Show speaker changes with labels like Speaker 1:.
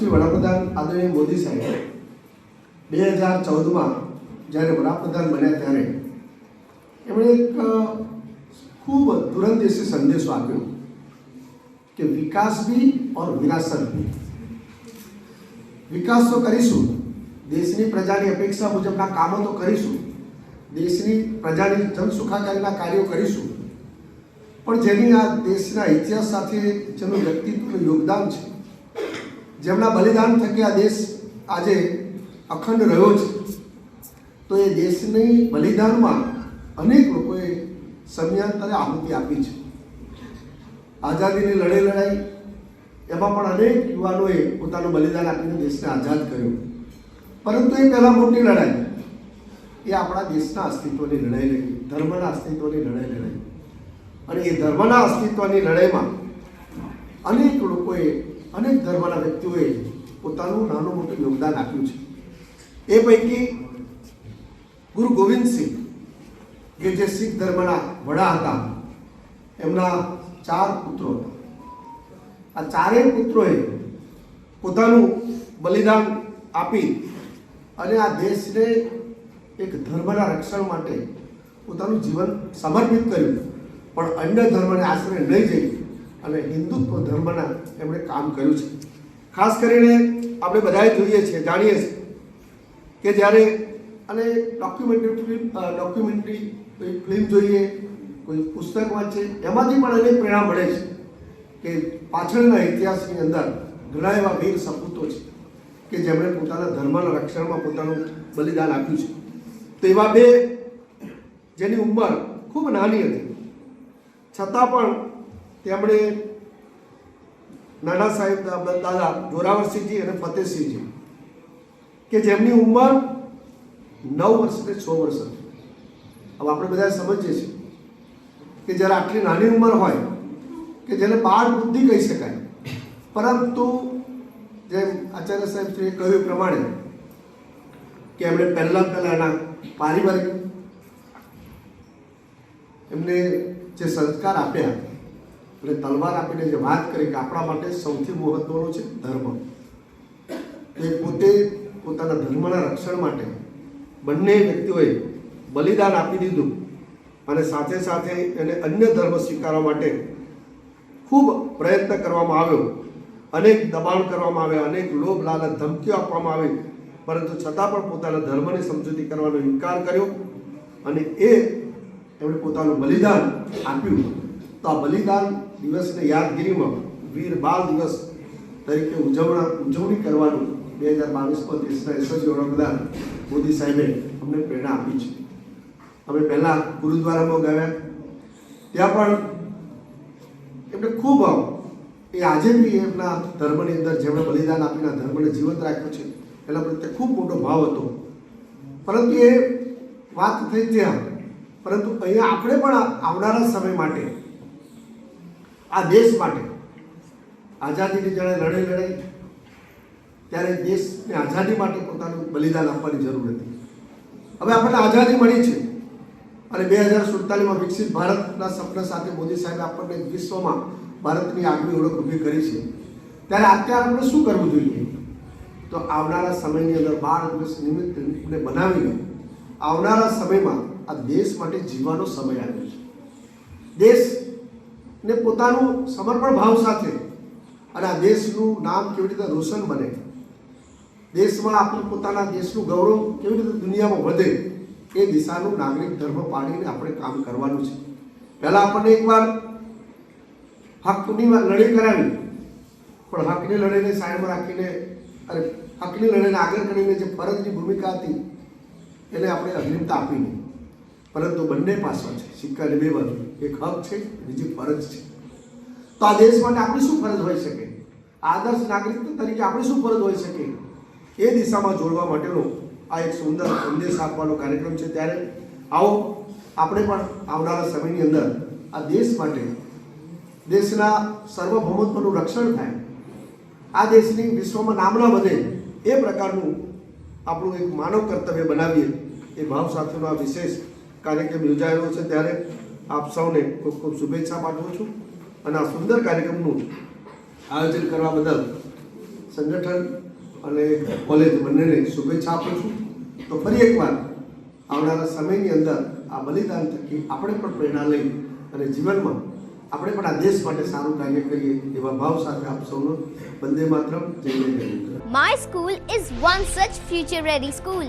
Speaker 1: યશસ્વી વડાપ્રધાન આદરણીય મોદી સાહેબ બે હજાર ચૌદમાં જ્યારે વડાપ્રધાન બન્યા ત્યારે એમણે એક ખૂબ દૂરંદેશી સંદેશો આપ્યો કે વિકાસ બી ઓર વિરાસત બી વિકાસ તો કરીશું, દેશની પ્રજાની અપેક્ષા મુજબના કામો તો કરીશું, દેશની પ્રજાની જનસુખાકારીના કાર્યો કરીશું. પણ જેની આ દેશના ઇતિહાસ સાથે જેનું વ્યક્તિત્વનું યોગદાન છે જેમના બલિદાન થકી આ દેશ આજે અખંડ રહ્યો છે. તો એ દેશની બલિદાનમાં અનેક લોકોએ સમયાંતરે આહુતિ આપી છે. આઝાદીની લડે લડાઈ, એમાં પણ અનેક યુવાનોએ પોતાનું બલિદાન આપીને દેશને આઝાદ કર્યો. પરંતુ એ પહેલાં મોટી લડાઈ. એ આપણા દેશના અસ્તિત્વની લડાઈ રહી ધર્મના અસ્તિત્વની લડાઈ લડાઈ અને એ ધર્મના અસ્તિત્વની લડાઈમાં અનેક લોકોએ અનેક ધર્મના વ્યક્તિઓએ પોતાનું નાનું મોટું યોગદાન આપ્યું છે. એ પૈકી ગુરુ ગોવિંદસિંહ જે શીખ ધર્મના વડા હતા, એમના ચાર પુત્રો હતા. આ ચારેય પુત્રોએ પોતાનું બલિદાન આપી અને આ દેશને એક ધર્મના રક્ષણ માટે પોતાનું જીવન સમર્પિત કર્યું. પણ અન્ય ધર્મને આશરે નહીં જઈ અને હિન્દુત્વ ધર્મના એમણે કામ કર્યું છે. ખાસ કરીને આપણે બધાએ જોઈએ છીએ જાણીએ છીએ કે જ્યારે અને ડોક્યુમેન્ટરી ફિલ્મ ડોક્યુમેન્ટરી કોઈ ફિલ્મ જોઈએ, કોઈ પુસ્તક વાંચે, એમાંથી પણ અનેક પ્રેરણા મળે છે કે પાછળના ઇતિહાસની અંદર ઘણા એવા વીર સપૂતો છે કે જેમણે પોતાના ધર્મના રક્ષણમાં પોતાનું બલિદાન આપ્યું છે. તો એવા બે જેની ઉંમર ખૂબ નાની હતી. છતાં પણ તેમણે નાના સાહેબ દાદા જોરાવરસિંહજી અને ફતેહસિંહજી, કે જેમની ઉંમર નવ વર્ષ કે છ વર્ષ હતી. હવે આપણે બધા સમજીએ છીએ કે જ્યારે આટલી નાની ઉંમર હોય, કે જેને બાળ બુદ્ધિ કહી શકાય, પરંતુ જેમ આચાર્ય સાહેબ શ્રીએ કહ્યું પ્રમાણે, કે એમણે પહેલાં પહેલાં એના પારિવારિક એમને જે સંસ્કાર આપ્યા અને તલવાર આપીને જે વાત કરી કે આપણા માટે સૌથી મહત્વનો છે ધર્મ. એ પોતે પોતાના ધર્મના રક્ષણ માટે બંને વ્યક્તિઓએ બલિદાન આપી દીધું અને સાથે સાથે એને અન્ય ધર્મ સ્વીકારવા માટે ખૂબ પ્રયત્ન કરવામાં આવ્યો. અનેક દબાણ કરવામાં આવ્યા, અનેક લોભ, લાલચ, ધમકીઓ આપવામાં આવી. પરંતુ છતાં પણ પોતાના ધર્મની સમજૂતી કરવાનો ઇનકાર કર્યો અને એ એમણે પોતાનું બલિદાન આપ્યું. તો આ બલિદાન દિવસને યાદગીરીમાં વીર બાળ દિવસ તરીકે ઉજવણા, ઉજવણી કરવાનું બે હજાર બાવીસમાં દેશના યશસ્વી વડાપ્રધાન મોદી સાહેબે અમને પ્રેરણા આપી છે. અમે પહેલાં ગુરુદ્વારામાં ગયા. ત્યાં પણ એમને ખૂબ એ આજે બી એમના ધર્મની અંદર જેમણે બલિદાન આપીને ધર્મને જીવંત રાખ્યો છે, એના પ્રત્યે ખૂબ મોટો ભાવ હતો. પરંતુ એ વાત થઈ ત્યાં. પરંતુ અહીંયા આપણે પણ આવનારા સમય માટે આ દેશ માટે. આઝાદીની જ્યારે લડાઈ લડાઈ, ત્યારે દેશને આઝાદી માટે પોતાનું બલિદાન આપવાની જરૂર હતી. હવે આપણને આઝાદી મળી છે. અને બે હજાર સુડતાલીસમાં વિકસિત ભારતના સપના સાથે મોદી સાહેબે આપણને વિશ્વમાં ભારતની આગવી ઓળખ ઊભી કરી છે. ત્યારે અત્યારે આપણે શું કરવું જોઈએ? તો આવનારા સમયની અંદર બાળ દિવસ નિમિત્તને બનાવીને આવનારા સમયમાં આ દેશ માટે જીવવાનો સમય આવ્યો છે. દેશને પોતાનું સમર્પણ ભાવ સાથે. અને આ દેશનું નામ કેવી રીતે રોશન બને? દેશમાં આપણું પોતાના દેશનું ગૌરવ કેવી રીતે દુનિયામાં વધે એ દિશાનું નાગરિક ધર્મ પાડીને આપણે કામ કરવાનું છે. પહેલાં આપણને એકવાર હકની લડાઈ કરાવી. પણ હકની લડાઈને સાઈડમાં રાખીને અરે હકની લડાઈને આગળ કરીને જે ફરજની ભૂમિકા હતી, એને આપણે અગ્રિમતા આપી નહીં. પરંતુ બંને પાસા છે. સિક્કાને બે બાજુ. એક હક છે, બીજી ફરજ છે. તો આ દેશ માટે આપણી શું ફરજ હોઈ શકે? આદર્શ નાગરિક તરીકે આપણી શું ફરજ હોઈ શકે? એ દિશામાં જોડવા માટેનો આ એક સુંદર સંદેશ આપવાનો કાર્યક્રમ છે. ત્યારે આવો, આપણે પણ આવનારા સમયની અંદર આ દેશ માટે દેશના સર્વભૌમત્વનું રક્ષણ થાય. આ દેશની વિશ્વમાં નામના વધે એ પ્રકારનું આપણું એક માનવ કર્તવ્ય બનાવીએ એ ભાવ સાથેનો આ વિશેષ કાર્યક્રમ યોજાયેલો છે ત્યારે આપ સૌને ખૂબ ખૂબ શુભેચ્છા પાઠવું છું અને આ સુંદર કાર્યક્રમનું આયોજન કરવા બદલ સંગઠન અને કોલેજ બંનેને શુભેચ્છા આપું છું. તો ફરી એકવાર આવનારા સમયની અંદર આ બલિદાન થકી આપણે પણ પ્રેરણા લઈ અને જીવનમાં આપણે પણ આ દેશ માટે સારું કાર્ય કરીએ એવા ભાવ સાથે આપ સૌનો વંદે માતરમ. જય
Speaker 2: My school is one such future ready school.